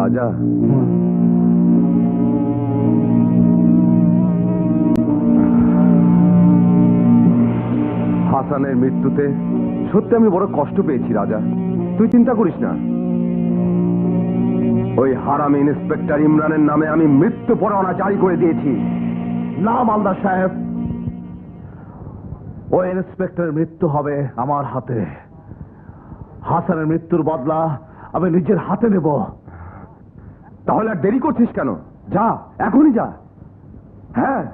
রাজা। হাসানের মৃত্যুতে সত্যি আমি বড় কষ্ট পেয়েছি, রাজা। তুই চিন্তা করিস না। ওই হারামি ইন্সপেক্টর ইমরানের নামে আমি মৃত্যু পরোয়ানা জারি করে দিয়েছি। না মালদার সাহেব। ওই ইন্সপেক্টরের মৃত্যু হবে আমার হাতে। হাসানের মৃত্যুর বদলা আমি নিজের হাতে নেব। তাহলে আর দেরি করছিস কেন? যা এখনই যা। হ্যাঁ।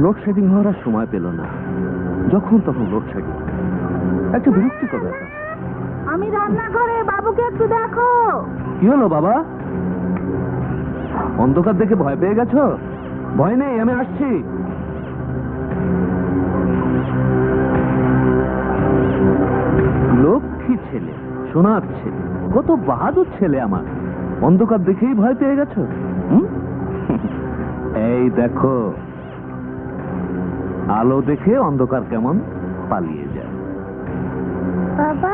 লোডশেডিং হওয়ার আর সময় পেল না। যখন তখন লোডশেডিং একটা বিরক্তিকর ব্যাপার। আমি রান্নাঘরে বাবুকে একটু দেখো। কি হলো বাবা? অন্ধকার দেখে ভয় পেয়ে গেছো? ভয় নেই আমি আসছি। লক্ষ্মী ছেলে সোনার ছেলে কত বাহাদুর ছেলে আমার। অন্ধকার দেখেই ভয় পেয়ে গেছো? এই দেখো আলো দেখে অন্ধকার কেমন পালিয়ে যায়। বাবা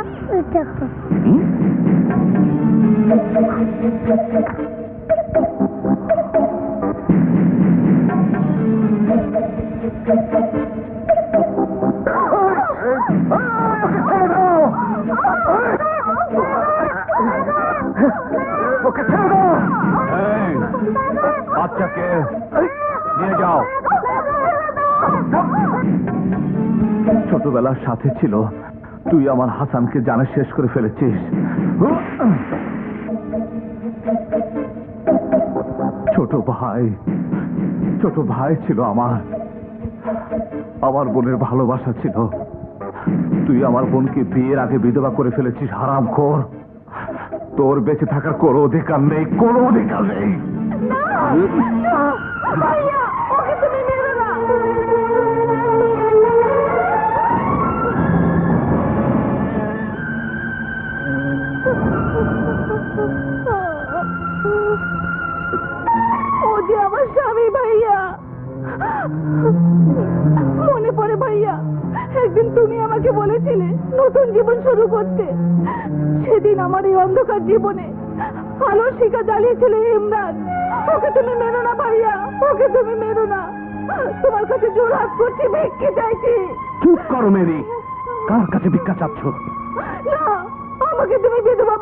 দেখো হুম? এই, বাচ্চাকে নিয়ে যাও। ছোটবেলার সাথে ছিল তুই আমার হাসানকে জানে শেষ করে ফেলেছিস। ছোট ভাই ছোট ভাই ছিল আমার। আমার বোনের ভালোবাসা ছিল। তুই আমার বোনকে বিয়ের আগে বিধবা করে ফেলেছিস হারাম খোর তোর বেঁচে থাকার কোনো অধিকার নেই, কোনো অধিকার নেই। ভাইয়া, ওকে তুমি মেরো না ও যে আমার স্বামী, ভাইয়া। মনে পড়ে, ভাইয়া, একদিন তুমি আমাকে বলেছিলে নতুন জীবন শুরু করতে। সেদিন আমার এই অন্ধকার জীবনে আলো শিকা জ্বালিয়েছিল ইমরান। ওকে তুমি মেরো না ভাইয়া ওকে তুমি মেরো না। তোমার কাছে জোর হাত করছি ভিক্ষে চাইছি। চুপ করো মেরি কার কাছে ভিক্ষা চাচ্ছ? না আমাকে তুমি বিধবা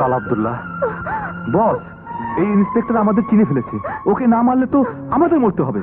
চল, আবদুল্লাহ। বস, এই ইন্সপেক্টর আমাদের চিনে ফেলেছে। ওকে না মারলে তো আমাদের মরতে হবে।